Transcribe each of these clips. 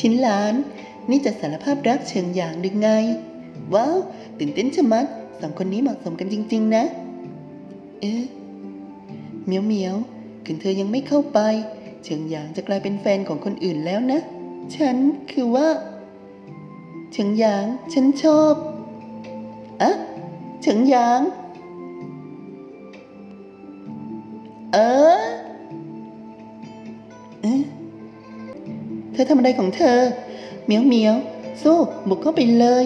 ชิ้นหลาน นี่จะสารภาพรักเชิงอย่างหรือไง ว้าว ตื่นเต้นชะมัดสองคนนี้เหมาะสมกันจริง ๆ นะ เอ๊ะเมียวเมียวถึงเธอยังไม่เข้าไป เชิงหยางจะกลายเป็นแฟนของคนอื่นแล้วนะ ฉันคือว่า เฉิงหยาง ฉันชอบอะเฉิงหยาง เออ ธอทำอะไรของเธอ เหมียวเหมียวสู้บุกเข้าไปเลย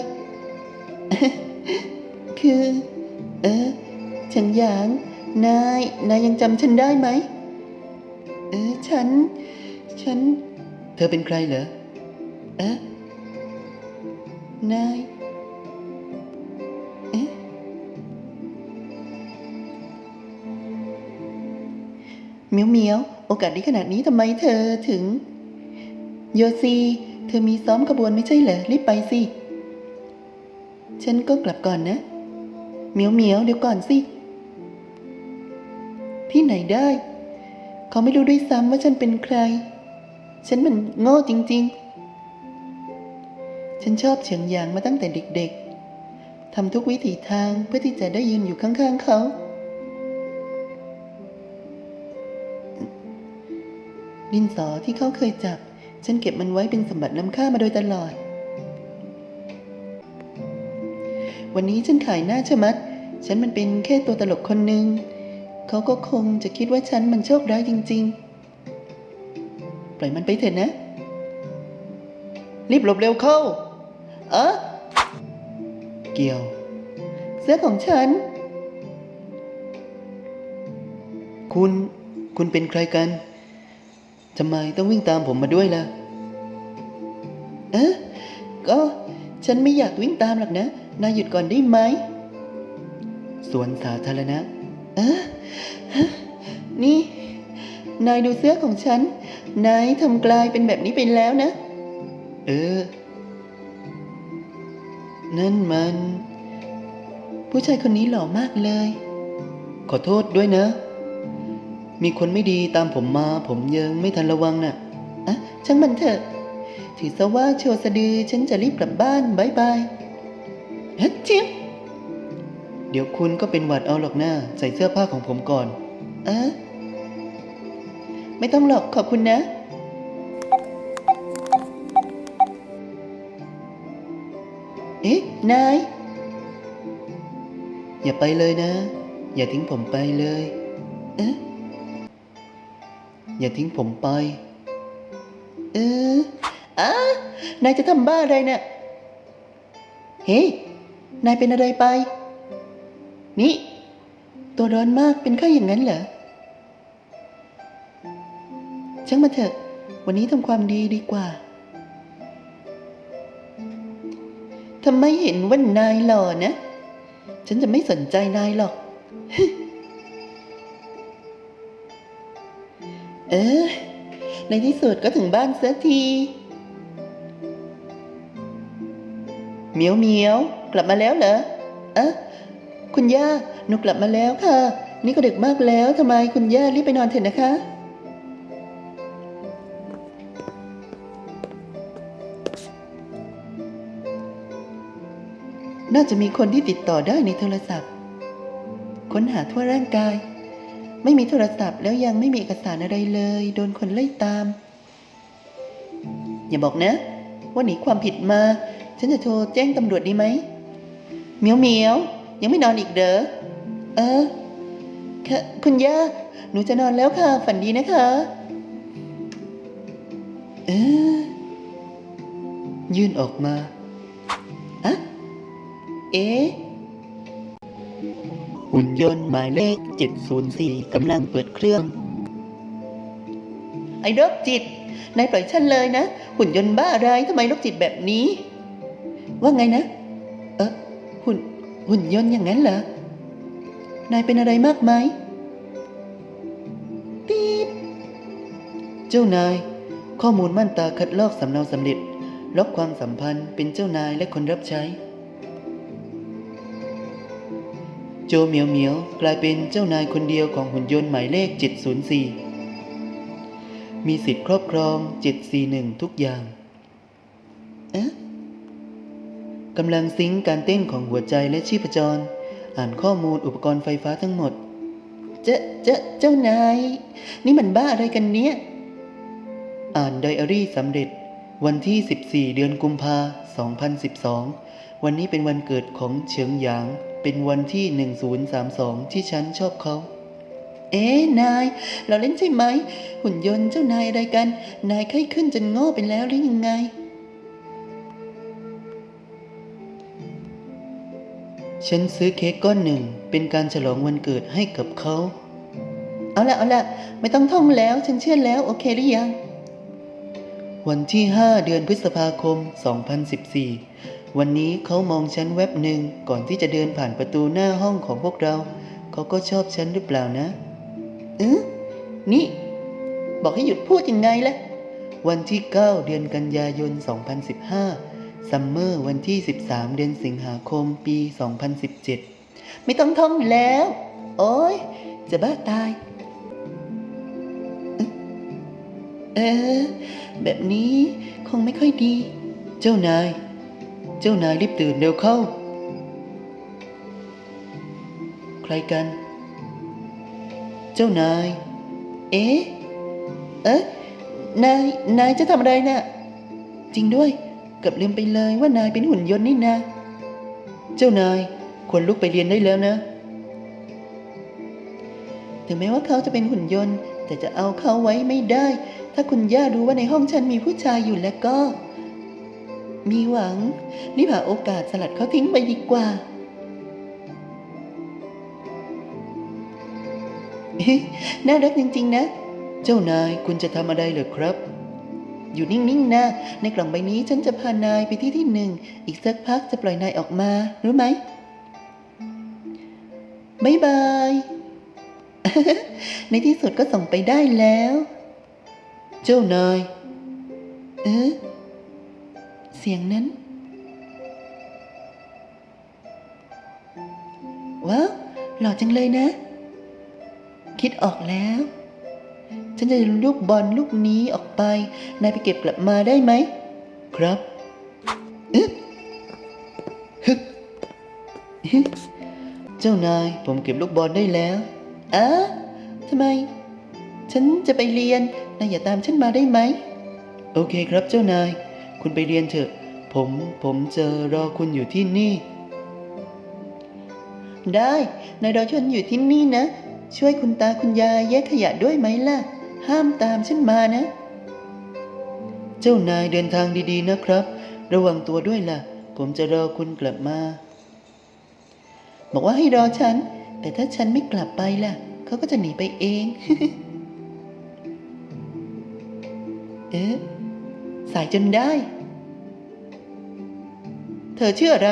คือ เออฉิงหยาง นาย นายยังจำฉันได้ไหม เออ ฉัน ฉัน เธอเป็นใครเหรอ เอ๊ะ นาย เอ๊ะ เหมียวเหมียว โอกาสดีขนาดนี้ทำไมเธอถึง โยซี เธอมีซ้อมขบวนไม่ใช่เหรอ รีบไปสิ ฉันก็กลับก่อนนะ เหมียวเหมียวเดี๋ยวก่อนสิ ที่ไหนได้ เขาไม่รู้ด้วยซ้ำว่าฉันเป็นใคร ฉันมันโง่จริง ๆ ฉันชอบเฉียงหยางมาตั้งแต่เด็ก ๆทำทุกวิถีทางเพื่อที่จะได้ยืนอยู่ข้างๆเขาดินสอที่เขาเคยจับ ฉันเก็บมันไว้เป็นสมบัติล้ำค่ามาโดยตลอด วันนี้ฉันขายหน้าชะมัดฉันมันเป็นแค่ตัวตลกคนหนึ่ง เขาก็คงจะคิดว่าฉันมันโชคร้ายจริง ๆ ปล่อยมันไปเถอะนะ รีบหลบเร็วเข้า เออเกี่ยว เสื้อของฉัน คุณ คุณเป็นใครกัน ทำไมต้องวิ่งตามผมมาด้วยล่ะเอ๊ะก็ฉันไม่อยากวิ่งตามหรอกนะ นายหยุดก่อนได้ไหม สวนสาธารณะเอ๊ะนี่ นายดูเสื้อของฉัน นายทำกลายเป็นแบบนี้ไปแล้วนะ เออ นั่นมัน ผู้ชายคนนี้หล่อมากเลย ขอโทษด้วยนะ มีคนไม่ดีตามผมมา ผมยังไม่ทันระวังน่ะอะช่างมันเถอะ ถือซะว่าโชว์สะดือฉันจะรีบกลับบ้านบายบายฮัทชิบเดี๋ยวคุณก็เป็นหวัดเอาหรอกนะใส่เสื้อผ้าของผมก่อนอะไม่ต้องหรอกขอบคุณนะ เอ๊ะ นาย อย่าไปเลยนะ อย่าทิ้งผมไปเลย เอ๊ะ อย่าทิ้งผมไป เอออะนายจะทำบ้าอะไรนะ่ะเฮ้ยนายเป็นอะไรไป นี่ ตัวร้อนมากเป็นไข้อย่างนั้นเหรอช่างมาเถอะ วันนี้ทำความดีดีกว่าทำไมเห็นว่านายหล่อนะ ฉันจะไม่สนใจนายหรอก เออ ในที่สุดก็ถึงบ้านเสียทีเหมียวเหมียวกลับมาแล้วเหรอเอะคุณย่าหนูกลับมาแล้วค่ะ นี่ก็ดึกมากแล้วทำไมคุณย่ารีบไปนอนเถอะนะคะ น่าจะมีคนที่ติดต่อได้ในโทรศัพท์ ค้นหาทั่วร่างกาย ไม่มีโทรศัพท์แล้วยังไม่มีเอกสารอะไรเลย โดนคนไล่ตาม อย่าบอกนะว่าหนีความผิดมา ฉันจะโทรแจ้งตำรวจดีไหมเหมียวเหมียวยังไม่นอนอีกเด้อเออค่ะคุณย่าหนูจะนอนแล้วค่ะ ฝันดีนะคะเออยื่นออกมาอะเอ๊ะ หุ่นยนต์หมายเลข 704 กำลังเปิดเครื่อง ไอ้โรคจิต นายปล่อยฉันเลยนะ หุ่นยนต์บ้าอะไรทำไมโรคจิตแบบนี้ ว่าไงนะ เออหุ่นหุ่นยนต์อย่างนั้นเหรอ นายเป็นอะไรมากไหมปี๊ดเจ้านาย ข้อมูลมั่นตาคัดลอกสำเนาสำเร็จล็อกความสัมพันธ์เป็นเจ้านายและคนรับใช้ โจเหมียวเหมียวกลายเป็นเจ้านายคนเดียวของหุ่นยนต์หมายเลข 704 มีสิทธิ์ครอบครอง 741 ทุกอย่างเอ๊ะกำลังซิงการเต้นของหัวใจและชีพจร อ่านข้อมูลอุปกรณ์ไฟฟ้าทั้งหมด เจ้าเจ้าเจ้านาย นี่มันบ้าอะไรกันเนี่ยอ่านไดอารี่สำเร็จ วันที่ 14 เดือนกุมภา 2012 วันนี้เป็นวันเกิดของเฉิงหยาง เป็นวันที่ 1032 ที่ฉันชอบเขา เอ๊นาย เราเล่นใช่ไหม หุ่นยนต์เจ้านายอะไรกัน นายไข้ขึ้นจนโง่ไปแล้วหรือยังไง ฉันซื้อเค้กก้อนหนึ่งเป็นการฉลองวันเกิดให้กับเขา เอาละเอาละไม่ต้องท่องแล้วฉันเชื่อแล้วโอเคหรือยัง วันที่ 5 เดือนพฤษภาคม 2014 วันนี้เขามองฉันแวบหนึ่งก่อนที่จะเดินผ่านประตูหน้าห้องของพวกเรา เขาก็ชอบฉันหรือเปล่านะเออนี่ บอกให้หยุดพูดยังไงล่ะวันที่ 9 เดือนกันยายน 2015 ซัมเมอร์วันที่ 13 เดือนสิงหาคมปี 2017 ไม่ต้องท่องแล้ว โอ้ยจะบ้าตาย เออ แบบนี้คงไม่ค่อยดี เจ้านาย เจ้านายรีบตื่นเร็วเข้า ใครกัน เจ้านาย เอ๊ะ เอ๊ะ นาย นายจะทำอะไรนะ่ะ จริงด้วย เกือบลืมไปเลยว่านายเป็นหุ่นยนต์นี่นะ เจ้านายควรลุกไปเรียนได้แล้วนะ ถึงแม้ว่าเขาจะเป็นหุ่นยนต์ แต่จะเอาเขาไว้ไม่ได้ ถ้าคุณย่ารู้ว่าในห้องฉันมีผู้ชายอยู่แล้วก็ มีหวังรีบหาโอกาสสลัดเขาทิ้งไปดีกว่าน่ารักจริง ๆ นะ เจ้านายคุณจะทำอะไรเหรอครับ อยู่นิ่งๆนะในกล่องใบนี้ฉันจะพานายไปที่ที่หนึ่ง อีกสักพักจะปล่อยนายออกมา รู้ไหมบายบาย ในที่สุดก็ส่งไปได้แล้ว เจ้านาย เสียงนั้น ว้าว หล่อจังเลยนะ คิดออกแล้ว ฉันจะลูกบอลลูกนี้ออกไป นายไปเก็บกลับมาได้ไหม ครับอึ๊บฮึฮึเจ้านายผมเก็บลูกบอลได้แล้วอ้าทำไม ฉันจะไปเรียน นายอย่าตามฉันมาได้ไหม โอเคครับเจ้านาย คุณไปเรียนเถอะ ผมผมจะรอคุณอยู่ที่นี่ ได้นายรอฉันอยู่ที่นี่นะ ช่วยคุณตาคุณยายแยกขยะด้วยไหมล่ะ ห้ามตามฉันมานะ เจ้านายเดินทางดีๆนะครับ ระวังตัวด้วยล่ะ ผมจะรอคุณกลับมา บอกว่าให้รอฉัน แต่ถ้าฉันไม่กลับไปล่ะ เขาก็จะหนีไปเอง เอ๊ะ สายจนได้ เธอชื่ออะไร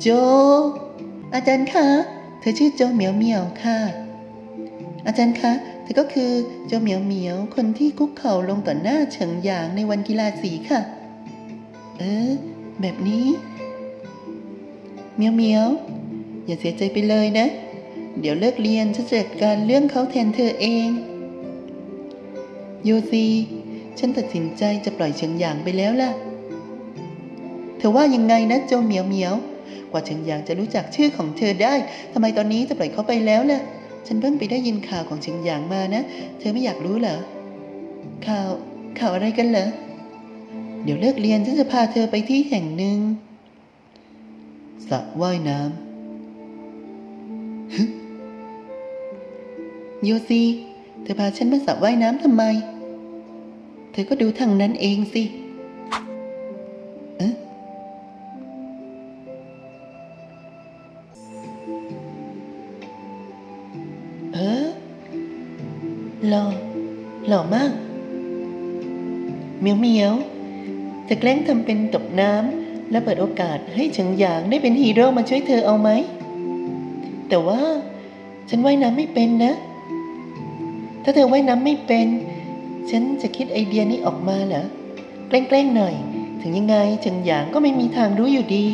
โจ อาจารย์คะ เธอชื่อโจเหมียวเหมียวค่ะ อาจารย์คะ เธอก็คือโจเหมียวเหมียวคนที่คุกเข่าลงต่อหน้าเฉิงหยางในวันกีฬาสีค่ะ เออ แบบนี้เหมียวเหมียวอย่าเสียใจไปเลยนะ เดี๋ยวเลิกเรียนฉันจะจัดการเรื่องเขาแทนเธอเอง โยซี ฉันตัดสินใจจะปล่อยเฉิงหยางไปแล้วล่ะ เธอว่ายังไงนะโจเหมียวเหมียว กว่าเฉิงหยางจะรู้จักชื่อของเธอได้ทำไมตอนนี้จะปล่อยเขาไปแล้วล่ะ ฉันเพิ่งไปได้ยินข่าวของเฉิงหยางมานะ เธอไม่อยากรู้เหรอ ข่าว ข่าวอะไรกันเหรอ เดี๋ยวเลิกเรียนฉันจะพาเธอไปที่แห่งหนึ่งสระว่ายน้ำฮึโยซีเธอพาฉันมาสระว่ายน้ำทำไม ธอก็ดูทางนั้นเองสิเอ๊ะเออหล่อหล่อมาก เมียวเมียวจะแกล้งทำเป็นตกน้ำและเปิดโอกาสให้เฉิงหยางได้เป็นฮีโร่มาช่วยเธอเอาไหม แต่ว่า ฉันว่ายน้ำไม่เป็นนะ ถ้าเธอว่ายน้ำไม่เป็น ฉันจะคิดไอเดียนี้ออกมาเหรอแกล้งๆหน่อย ถึงยังไงเฉิงหยางก็ไม่มีทางรู้อยู่ดี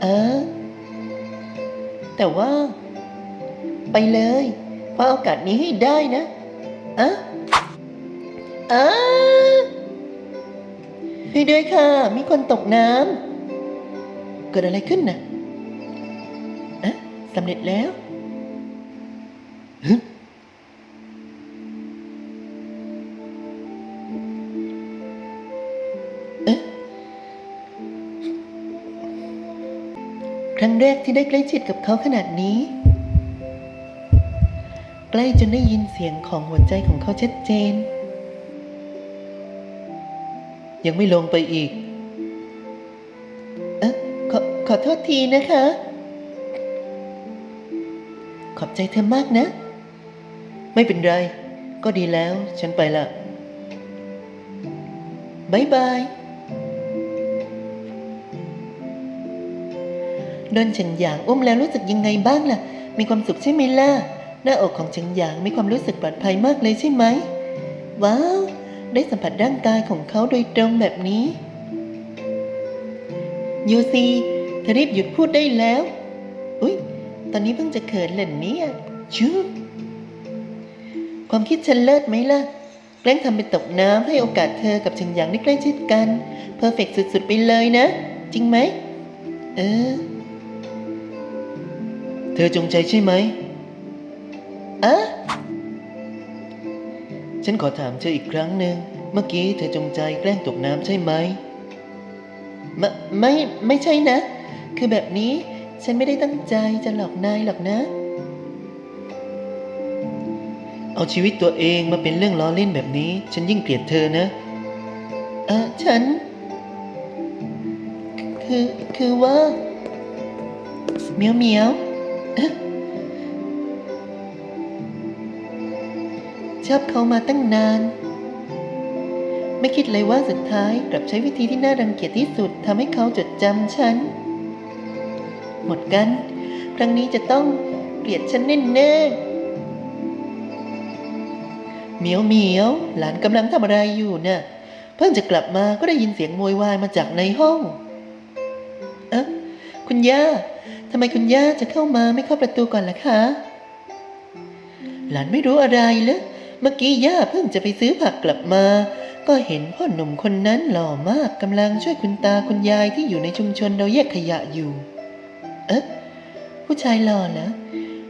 เออ แต่ว่า ไปเลยคว้าโอกาสนี้ให้ได้นะอะอะช่วยวยด้วยค่ะ มีคนตกน้ำเกิดอะไรขึ้นน่ะอะสำเร็จแล้วฮึ แรกที่ได้ใกล้ชิดกับเขาขนาดนี้ ใกล้จนได้ยินเสียงของหัวใจของเขาชัดเจน ยังไม่ลงไปอีก เอ๊ะขอขอโทษทีนะคะ ขอบใจเธอมากนะ ไม่เป็นไร ก็ดีแล้ว ฉันไปละบายบาย โดนเฉิงหยางอุ้มแล้วรู้สึกยังไงบ้างล่ะ มีความสุขใช่ไหมล่ะ หน้าอกของเฉิงหยางมีความรู้สึกปลอดภัยมากเลยใช่ไหม ว้าว ได้สัมผัสร่างกายของเขาโดยตรงแบบนี้ยูซีเธอรีบหยุดพูดได้แล้ว อุ๊ย ตอนนี้เพิ่งจะเขินเหล่นนี่ยชูความคิดฉันเลิศไหมล่ะ แกล้งทำเป็นตกน้ำให้โอกาสเธอกับเฉิงหยางได้ใกล้ชิดกัน เพอร์เฟกสุดๆไปเลยนะ จริงไหม เออ เธอจงใจใช่ไหมอะฉันขอถามเธออีกครั้งหนึ่ง เมื่อกี้เธอจงใจแกล้งตกน้ำใช่ไหมไม่ไม่ ไม่ใช่นะ คือแบบนี้ฉันไม่ได้ตั้งใจจะหลอกนายหรอกนะ เอาชีวิตตัวเองมาเป็นเรื่องล้อเล่นแบบนี้ ฉันยิ่งเกลียดเธอนะ เออฉัน คือ คือว่า เมียวเมียว ชอบเขามาตั้งนาน ไม่คิดเลยว่าสุดท้ายกลับใช้วิธีที่น่ารังเกียจที่สุดทำให้เขาจดจำฉัน หมดกัน ครั้งนี้จะต้องเกลียดฉันแน่ๆเหมียวเหมียวหลานกำลังทำอะไรอยู่น่ะเพิ่งจะกลับมาก็ได้ยินเสียงโวยวายมาจากในห้อง เอ๊ะคุณย่า ทำไมคุณย่าจะเข้ามาไม่เข้าประตูก่อนล่ะคะ หลานไม่รู้อะไรเลยเมื่อกี้ย่าเพิ่งจะไปซื้อผักกลับมา ก็เห็นพ่อหนุ่มคนนั้นหล่อมากกำลังช่วยคุณตาคุณยายที่อยู่ในชุมชนเราแยกขยะอยู่ เอ๊ะผู้ชายหล่อเหรอ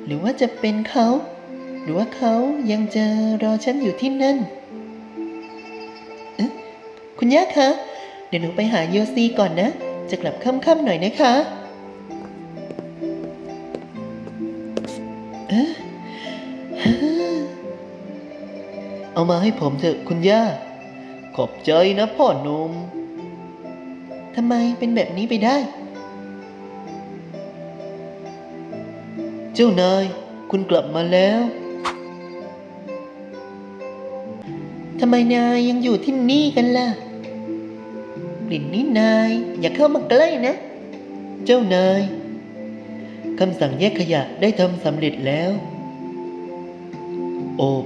หรือว่าจะเป็นเขา หรือว่าเขายังจะรอฉันอยู่ที่นั่นเอ๊ะคุณย่าคะ เดี๋ยวหนูไปหาโยซีก่อนนะ จะกลับค่ำๆหน่อยนะคะ เอ๊ะฮะเอามาให้ผมเถอะคุณย่า ขอบใจนะพ่อหนุ่มทำไมเป็นแบบนี้ไปได้ เจ้านาย คุณกลับมาแล้วทำไมนายยังอยู่ที่นี่กันล่ะกลิ่นนี้นาย อย่าเข้ามาใกล้นะ เจ้านาย คำสั่งแยกขยะได้ทำสำเร็จแล้ว โอบ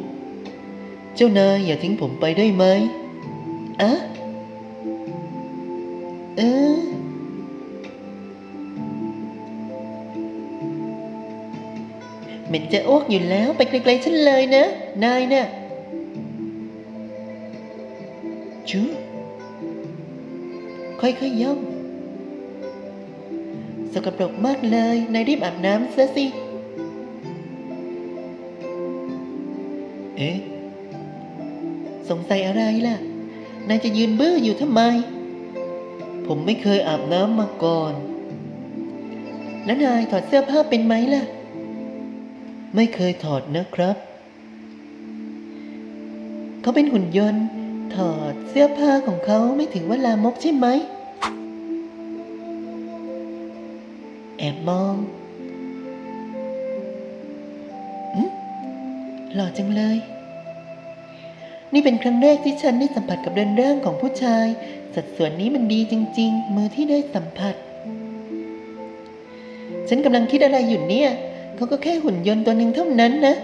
เจ้านายอย่าทิ้งผมไปได้ไหมอะเออเหม็นจะอ้วกอยู่แล้วไปไกลๆฉันเลยนะ นายนะ่ะชูค่อยๆย่อง สกปรกมากเลยนายรีบอาบน้ำซะสิ เอ๊ะ สงสัยอะไรล่ะ นายจะยืนเบื้ออยู่ทำไม ผมไม่เคยอาบน้ำมาก่อน แล้วนายถอดเสื้อผ้าเป็นไหมล่ะ ไม่เคยถอดนะครับ เขาเป็นหุ่นยนต์ ถอดเสื้อผ้าของเขาไม่ถึงว่าลามกใช่ไหม มองอหล่อจังเลย นี่เป็นครั้งแรกที่ฉันได้สัมผัสกับเดินร่างของผู้ชาย สัดส่วนนี้มันดีจริง ๆ มือที่ได้สัมผัส ฉันกำลังคิดอะไรอยู่เนี่ย เขาก็แค่หุ่นยนต์ตัวหนึ่งเท่านั้นนะ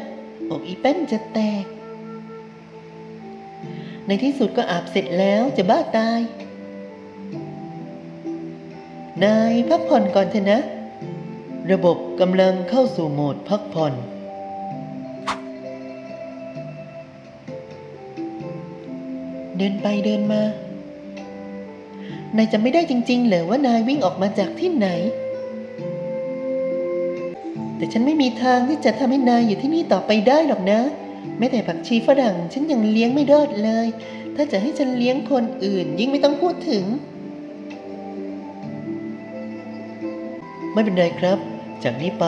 อกอีแป้นจะแตก ในที่สุดก็อาบเสร็จแล้วจะบ้าตายนายพักผ่อนก่อนเถอะนะ ระบบกำลังเข้าสู่โหมดพักผ่อน เดินไปเดินมา นายจะไม่ได้จริงๆเหรอว่านายวิ่งออกมาจากที่ไหน แต่ฉันไม่มีทางที่จะทำให้นายอยู่ที่นี่ต่อไปได้หรอกนะ แม้แต่ผักชีฝรั่งฉันยังเลี้ยงไม่รอดเลย ถ้าจะให้ฉันเลี้ยงคนอื่น ยิ่งไม่ต้องพูดถึงไม่เป็นไรครับ จากนี้ไป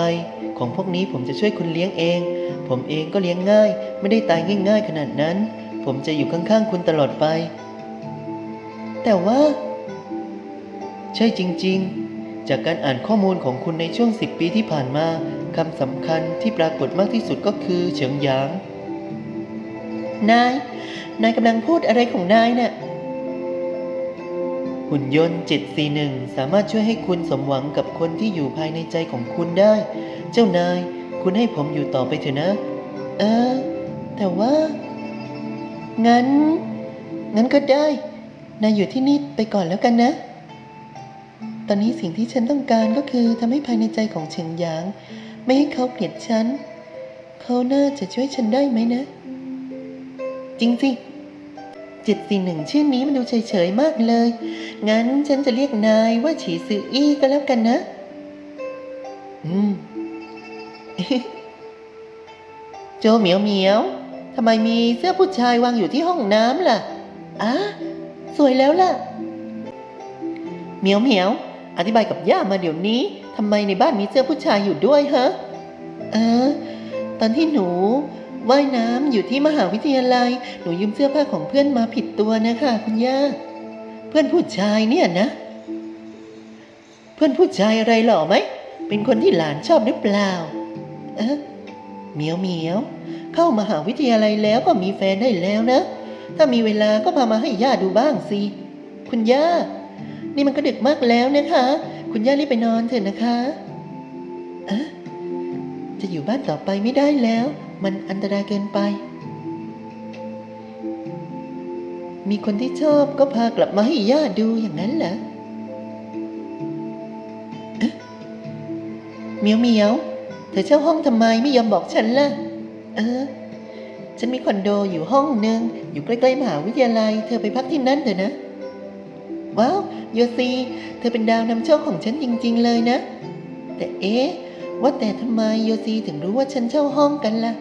ของพวกนี้ผมจะช่วยคุณเลี้ยงเอง ผมเองก็เลี้ยงง่าย ไม่ได้ตายง่าย ๆ ขนาดนั้น ผมจะอยู่ข้างๆคุณตลอดไป แต่ว่า ใช่จริง ๆ จากการอ่านข้อมูลของคุณในช่วง 10 ปีที่ผ่านมาคำสำคัญที่ปรากฏมากที่สุดก็คือเฉิงหยาง นาย นายกำลังพูดอะไรของนายน่ะ หุ่นยนต์ 741 สามารถช่วยให้คุณสมหวังกับคนที่อยู่ภายในใจของคุณได้ เจ้านาย คุณให้ผมอยู่ต่อไปเถอะนะ เออ แต่ว่า งั้น งั้นก็ได้ นายอยู่ที่นี่ไปก่อนแล้วกันนะ ตอนนี้สิ่งที่ฉันต้องการก็คือทำให้ภายในใจของเฉิงหยาง ไม่ให้เขาเกลียดฉัน เขาน่าจะช่วยฉันได้ไหมนะ จริงสิ เจ็ดสี่หนึ่งชื่อนี้มันดูเฉยๆมากเลย งั้นฉันจะเรียกนายว่าฉีซืออี้ก็แล้วกันนะ อืม โจเหมียวเหมียวทำไมมีเสื้อผู้ชายวางอยู่ที่ห้องน้ำล่ะอะสวยแล้วล่ะ เหมียวเหมียวอธิบายกับย่ามาเดี๋ยวนี้ทำไมในบ้านมีเสื้อผู้ชายอยู่ด้วยฮะ เออ ตอนที่หนู ว่ายน้ำอยู่ที่มหาวิทยาลัย หนูยืมเสื้อผ้าของเพื่อนมาผิดตัวนะคะคุณย่า เพื่อนผู้ชายเนี่ยนะ เพื่อนผู้ชายอะไรหล่อไหม เป็นคนที่หลานชอบหรือเปล่า เอะเหมียวเหมียว เข้ามหาวิทยาลัยแล้วก็มีแฟนได้แล้วนะ ถ้ามีเวลาก็พามาให้ย่าดูบ้างสิ คุณย่า นี่มันก็ดึกมากแล้วนะคะ คุณย่ารีบไปนอนเถอะนะคะ เอะจะอยู่บ้านต่อไปไม่ได้แล้ว มันอันตรายเกินไป มีคนที่ชอบก็พากลับมาให้ย่าดูอย่างนั้นเหรอเอ๊ะเหมียวเมียวเธอเช่าห้องทำไมไม่ยอมบอกฉันล่ะ เออ ฉันมีคอนโดอยู่ห้องหนึ่งอยู่ใกล้ๆมหาวิทยาลัย เธอไปพักที่นั่นเถอะนะ ว้าวโยซี เธอเป็นดาวนำโชคของฉันจริง ๆ เลยนะ แต่เอ๊ะ ว่าแต่ทำไมโยซีถึงรู้ว่าฉันเช่าห้องกันล่ะ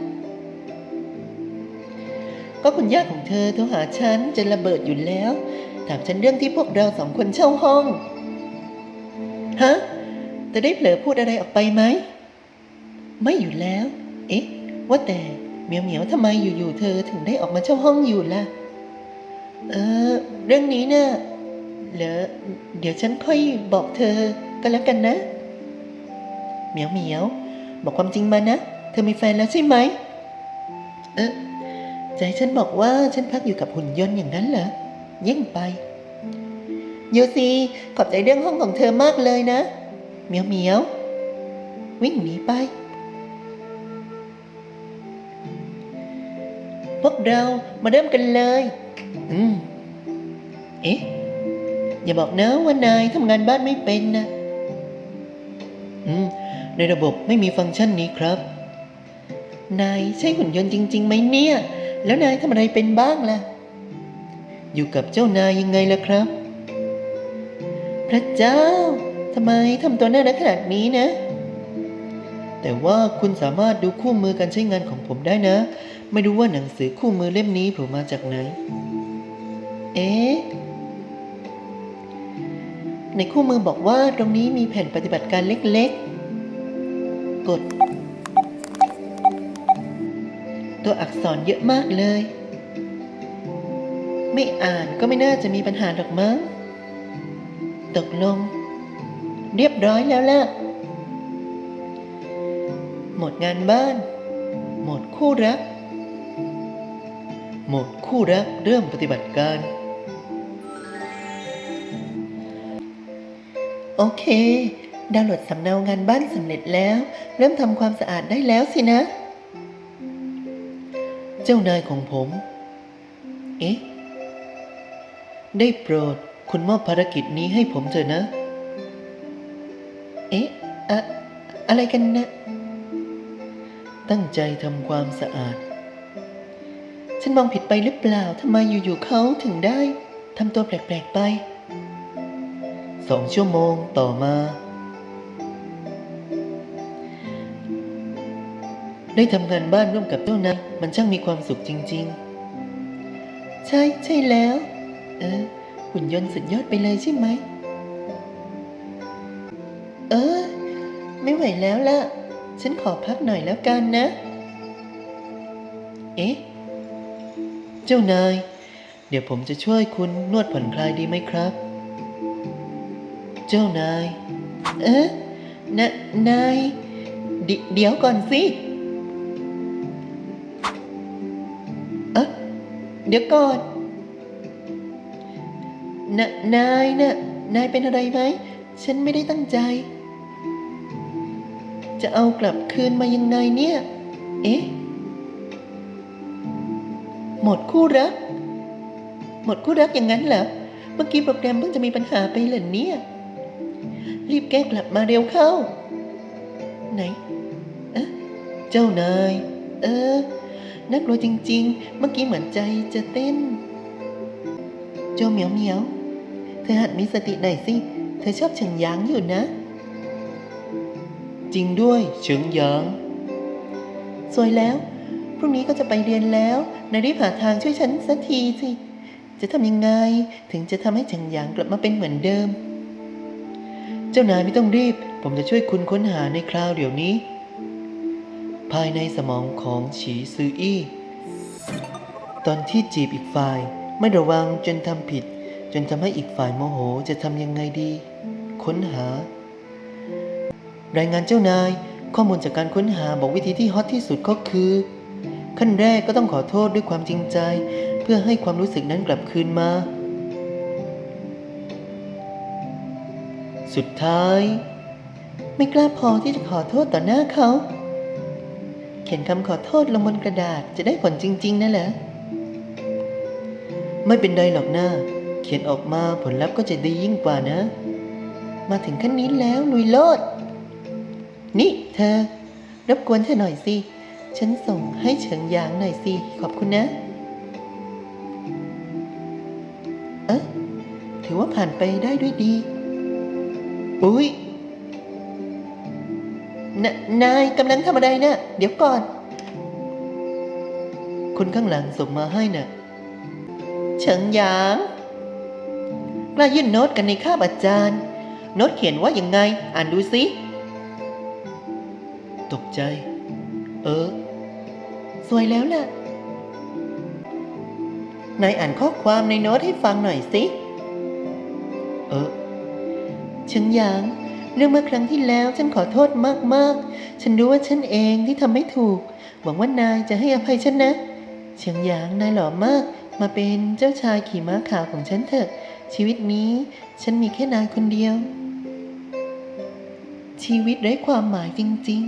ก็คุณย่าของเธอโทรหาฉันจะระเบิดอยู่แล้ว ถามฉันเรื่องที่พวกเราสองคนเช่าห้อง ฮะเธอได้เผลอพูดอะไรออกไปไหม ไม่อยู่แล้ว เอ๊ะ ว่าแต่เหมียวเหมียวทำไมอยู่ๆเธอถึงได้ออกมาเช่าห้องอยู่ล่ะ เออ เรื่องนี้นะ่ะเหรอเดี๋ยวฉันค่อยบอกเธอก็แล้วกันนะ เหมียวเหมียว บอกความจริงมานะ เธอมีแฟนแล้วใช่ไหม เออให้ฉันบอกว่าฉันพักอยู่กับหุ่นยนต์อย่างนั้นเหรอ ยิ่งไปโยซีขอบใจเรื่องห้องของเธอมากเลยนะ เหมียวเหมียว วิ่งหนีไป พวกเรามาเริ่มกันเลย อืม เอ๊ะ อย่าบอกนะว่านายทำงานบ้านไม่เป็นนะ อืม ในระบบไม่มีฟังก์ชันนี้ครับ นายใช่หุ่นยนต์จริงๆไหมเนี่ย แล้วนายทำอะไรเป็นบ้างล่ะ อยู่กับเจ้านายยังไงล่ะครับ พระเจ้าทำไมทำตัวน่ารักขนาดนี้นะ แต่ว่าคุณสามารถดูคู่มือการใช้งานของผมได้นะ ไม่รู้ว่าหนังสือคู่มือเล่มนี้ผมมาจากไหน เอ๊ะในคู่มือบอกว่าตรงนี้มีแผ่นปฏิบัติการเล็กๆ กดตัวอักษรเยอะมากเลย ไม่อ่านก็ไม่น่าจะมีปัญหาหรอกมั้ง ตกลง เรียบร้อยแล้วล่ะ หมดงานบ้าน หมดคู่รัก หมดคู่รักเริ่มปฏิบัติการ โอเค ดาวน์โหลดสำเนางานบ้านสำเร็จแล้ว เริ่มทำความสะอาดได้แล้วสินะ เจ้านายของผม เอ๊ะ ได้โปรดคุณมอบภารกิจนี้ให้ผมเถอะนะ เอ๊ะอะอะไรกันนะ ตั้งใจทำความสะอาด ฉันมองผิดไปหรือเปล่าทำไมอยู่ๆเขาถึงได้ทำตัวแปลกๆไป สองชั่วโมงต่อมา ได้ทำงานบ้านร่วมกับเจ้านายมันช่างมีความสุขจริง ๆ ใช่ใช่แล้ว เออหุ่นยนต์สุดยอดไปเลยใช่ไหม เออ ไม่ไหวแล้วล่ะ ฉันขอพักหน่อยแล้วกันนะ เอ๊ะ เจ้านาย เดี๋ยวผมจะช่วยคุณนวดผ่อนคลายดีไหมครับ เจ้านาย เอ๊ะนะนาย เดเดี๋ยวก่อนสิ ดี๋ยวก่อนนนายน่ะนายเป็นอะไรไหม ฉันไม่ได้ตั้งใจ จะเอากลับคืนมายังไงเนี่ย เอ๊ะ หมดคู่รัก หมดคู่รักอย่างนั้นเหรอ เมื่อกี้โปรแกรมเพิ่งจะมีปัญหาไปเหรอเนี่ย รีบแก้กลับมาเร็วเข้า ไหน เอ๊ะ เจ้านาย เออ น่ากลัวจริง ๆ เมื่อกี้เหมือนใจจะเต้นเจ้าเหมียวเหมียว เธอหัดมีสติหน่อยสิ เธอชอบเฉิงหยางอยู่นะ จริงด้วยเฉิงยางสวยแล้ว พรุ่งนี้ก็จะไปเรียนแล้วนายรีบหาทางช่วยฉันสักทีสิ จะทำยังไงถึงจะทำให้เฉิงหยางกลับมาเป็นเหมือนเดิม เจ้านายไม่ต้องรีบ ผมจะช่วยคุณค้นหาในคราวเดี๋ยวนี้ ภายในสมองของฉีซืออี้ ตอนที่จีบอีกฝ่าย ไม่ระวังจนทำผิด จนทำให้อีกฝ่ายโมโหจะทำยังไงดี ค้นหา รายงานเจ้านาย ข้อมูลจากการค้นหาบอกวิธีที่ฮอตที่สุดก็คือ ขั้นแรกก็ต้องขอโทษด้วยความจริงใจ เพื่อให้ความรู้สึกนั้นกลับคืนมา สุดท้าย ไม่กล้าพอที่จะขอโทษต่อหน้าเขา เขียนคำขอโทษลงบนกระดาษจะได้ผลจริง ๆนั่นแหละไม่เป็นไรหรอกนะเขียนออกมาผลลัพธ์ก็จะดียิ่งกว่านะ มาถึงขั้นนี้แล้วลุยโลด นี่เธอ รบกวนเธอหน่อยสิ ฉันส่งให้เฉิงหยางหน่อยสิ ขอบคุณนะ เอ๊ะ ถือว่าผ่านไปได้ด้วยดี อุ๊ย นนายกำลังทำอะไรนะ่ะเดี๋ยวก่อน คนข้างหลังส่งมาให้น่ะเฉิงหยางกล้ายื่นโน้ตกันในคาบอาจารย์ โน้ตเขียนว่าอยังไง อ่านดูสิ ตกใจ เออ สวยแล้วล่ะ นายอ่านข้อความในโน้ตให้ฟังหน่อยสิ เออเฉิงหยาง เรื่องเมื่อครั้งที่แล้วฉันขอโทษมากๆ ฉันรู้ว่าฉันเองที่ทำไม่ถูก หวังว่านายจะให้อภัยฉันนะ เฉียงหยางนายหล่อมาก มาเป็นเจ้าชายขี่ม้าขาวของฉันเถอะ ชีวิตนี้ฉันมีแค่นายคนเดียว ชีวิตไร้ความหมายจริง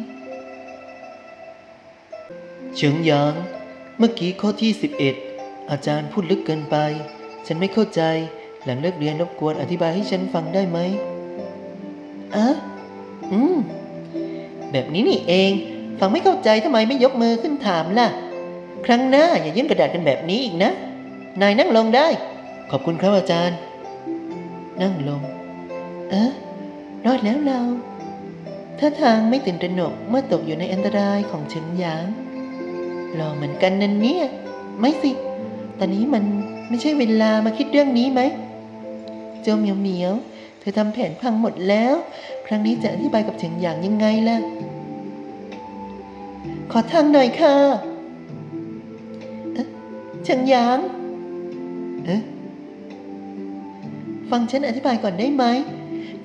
ๆ เฉียงหยาง เมื่อกี้ข้อที่ 11 อาจารย์พูดลึกเกินไป ฉันไม่เข้าใจ หลังเลิกเรียนรบกวนอธิบายให้ฉันฟังได้ไหม อะอืม แบบนี้นี่เอง ฟังไม่เข้าใจทำไมไม่ยกมือขึ้นถามล่ะ ครั้งหน้าอย่ายื่นกระดาษกันแบบนี้อีกนะ นายนั่งลงได้ ขอบคุณครับอาจารย์ นั่งลง เอ๊ะรอดแล้วเราท่าทางไม่ตื่นตระหนกเมื่อตกอยู่ในอันตรายของเฉิงหยางรอเหมือนกันนั่นเนี่ย ไม่สิ ตอนนี้มันไม่ใช่เวลามาคิดเรื่องนี้ไหม เจ้าเหมียวเหมียว อทำแผนพังหมดแล้ว ครั้งนี้จะอธิบายกับเฉิงหยางยังไงล่ะ ขอทางหน่อยค่ะเอ๊ะเฉิงหยางเอ๊ะฟังฉันอธิบายก่อนได้ไหม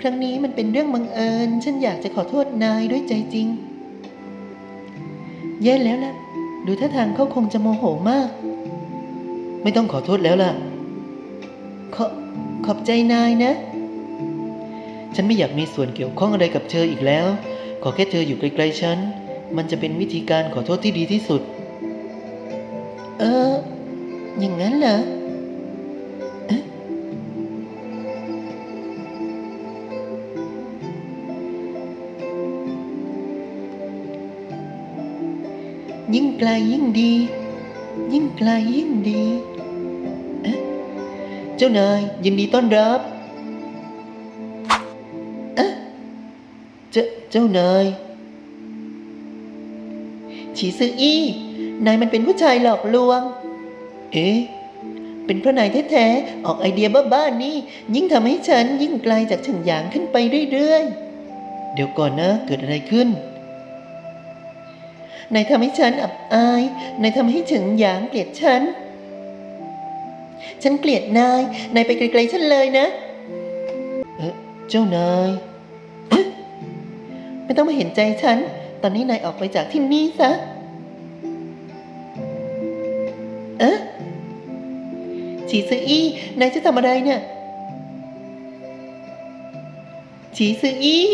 ครั้งนี้มันเป็นเรื่องบังเอิญ ฉันอยากจะขอโทษนายด้วยใจจริงแย่แล้วล่ะ ดูท่าทางเขาคงจะโมโหมาก ไม่ต้องขอโทษแล้วล่ะ ขอขอบใจนายนะ ฉันไม่อยากมีส่วนเกี่ยวข้องอะไรกับเธออีกแล้ว ขอแค่เธออยู่ไกลๆฉัน มันจะเป็นวิธีการขอโทษที่ดีที่สุด เออ อย่างนั้นเหรอเอ๊ะยิ่งไกลยิ่งดี ยิ่งไกลยิ่งดีเอ๊ะเจ้านายยินดีต้อนรับ เจ้าเจ้านายฉีซืออี้ นายมันเป็นผู้ชายหลอกลวง เอ๊ะ เป็นพระนายแท้ๆ ออกไอเดียบ้าๆนี่ ยิ่งทำให้ฉันยิ่งไกลจากเฉิงหยางขึ้นไปเรื่อยๆ เดี๋ยวก่อนนะ เกิดอะไรขึ้น นายทำให้ฉันอับอาย นายทำให้เฉิงหยางเกลียดฉัน ฉันเกลียดนาย นายไปไกลๆฉันเลยนะ เอ๊ะเจ้านาย ไม่ต้องมาเห็นใจฉัน ตอนนี้นายออกไปจากที่นี่ซะ เอ๊ะฉีซืออี้นายจะทำอะไรเนี่ยฉีซืออี้